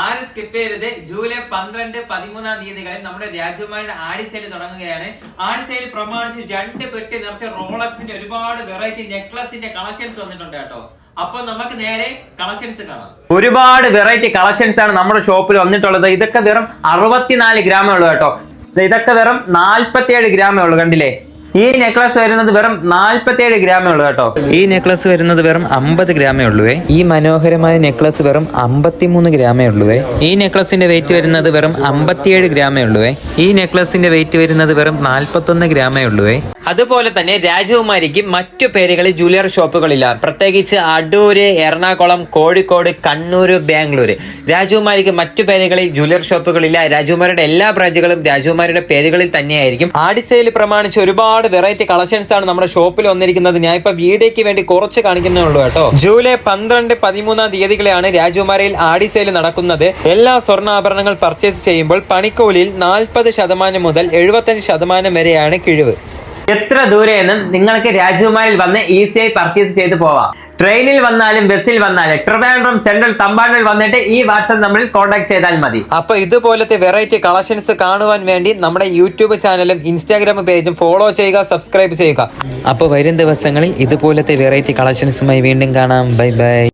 ആരും സ്കിപ്പ് ചെയ്യരുത്? ജൂലൈ പന്ത്രണ്ട് പതിമൂന്നാം തീയതികളിൽ നമ്മുടെ രാജകുമാരിയുടെ ആടി സെയിൽ തുടങ്ങുകയാണ്. ആടി സെയിൽ പ്രമാണിച്ച് രണ്ട് പെട്ടി നിറച്ച റോളക്സിന്റെ ഒരുപാട് വെറൈറ്റി നെക്ലസിന്റെ കളക്ഷൻസ് വന്നിട്ടുണ്ട് കേട്ടോ. അപ്പൊ നമുക്ക് നേരെ കളക്ഷൻസ് കാണാം. ഒരുപാട് വെറൈറ്റി കളക്ഷൻസ് ആണ് നമ്മുടെ ഷോപ്പിൽ വന്നിട്ടുള്ളത്. ഇതൊക്കെ വെറും അറുപത്തിനാല് ഗ്രാമേ ഉള്ളൂ കേട്ടോ. ഇതൊക്കെ വെറും നാല്പത്തിയേഴ് ഗ്രാമേ ഉള്ളൂ കണ്ടില്ലേ? ഈ നെക്ലസ് വരുന്നത് വെറും നാല്പത്തിയേഴ് ഗ്രാമേ ഉള്ളൂ കേട്ടോ. ഈ നെക്ലസ് വരുന്നത് വെറും അമ്പത് ഗ്രാമേ ഉള്ളൂ ഈ മനോഹരമായ നെക്ലസ് വെറും അമ്പത്തിമൂന്ന് ഗ്രാമേ ഉള്ളൂ ഈ നെക്ലസിന്റെ വെയിറ്റ് വരുന്നത് വെറും അമ്പത്തിയേഴ് ഗ്രാമേ ഉള്ളൂ ഈ നെക്ലസിന്റെ വെയിറ്റ് വരുന്നത് വെറും നാൽപ്പത്തൊന്ന് ഗ്രാമേ ഉള്ളൂ അതുപോലെ തന്നെ രാജകുമാരിക്ക് മറ്റു പേരുകളിൽ ജൂലിയർ ഷോപ്പുകളില്ല പ്രത്യേകിച്ച് അടൂര് എറണാകുളം കോഴിക്കോട് കണ്ണൂര് ബാംഗ്ലൂര് രാജകുമാരിക്ക് മറ്റു പേരുകളിൽ ജൂലിയർ ഷോപ്പുകളില്ല രാജകുമാരിയുടെ എല്ലാ ബ്രാഞ്ചുകളും രാജകുമാരിയുടെ പേരുകളിൽ തന്നെയായിരിക്കും. ആടിസയിൽ പ്രമാണിച്ച് ഒരുപാട് വെറൈറ്റി കളക്ഷൻസ് ആണ് നമ്മുടെ ഷോപ്പിൽ വന്നിരിക്കുന്നത്. ഞാൻ ഇപ്പൊ വീഡിയോയ്ക്ക് വേണ്ടി കുറച്ച് കാണിക്കുന്നേ ഉള്ളൂ കേട്ടോ. ജൂലൈ പന്ത്രണ്ട് പതിമൂന്നാം തീയതികളെയാണ് രാജകുമാരിയിൽ ആഡിസെയിൽ നടക്കുന്നത്. എല്ലാ സ്വർണാഭരണങ്ങൾ പർച്ചേസ് ചെയ്യുമ്പോൾ പണിക്കൂലിയിൽ നാൽപ്പത് ശതമാനം മുതൽ എഴുപത്തഞ്ച് ശതമാനം വരെയാണ് കിഴിവ്. എത്ര ദൂരെ നിന്നും നിങ്ങൾക്ക് രാജകുമാരിൽ വന്ന് ഈസിയായി പർച്ചേസ് ചെയ്ത് പോവാം? ട്രെയിനിൽ വന്നാലും ബസ്സിൽ വന്നാലും ട്രിവാൻഡ്രം സെൻട്രൽ തമ്പാനിൽ വന്നിട്ട് ഈ വാട്സപ്പ് നമ്മൾ കോൺടാക്ട് ചെയ്താൽ മതി. അപ്പൊ ഇതുപോലത്തെ വെറൈറ്റി കളക്ഷൻസ് കാണുവാൻ വേണ്ടി നമ്മുടെ യൂട്യൂബ് ചാനലും ഇൻസ്റ്റാഗ്രാം പേജും ഫോളോ ചെയ്യുക സബ്സ്ക്രൈബ് ചെയ്യുക. അപ്പോൾ വരും ദിവസങ്ങളിൽ ഇതുപോലത്തെ വെറൈറ്റി കളക്ഷൻസുമായി വീണ്ടും കാണാം. Bye bye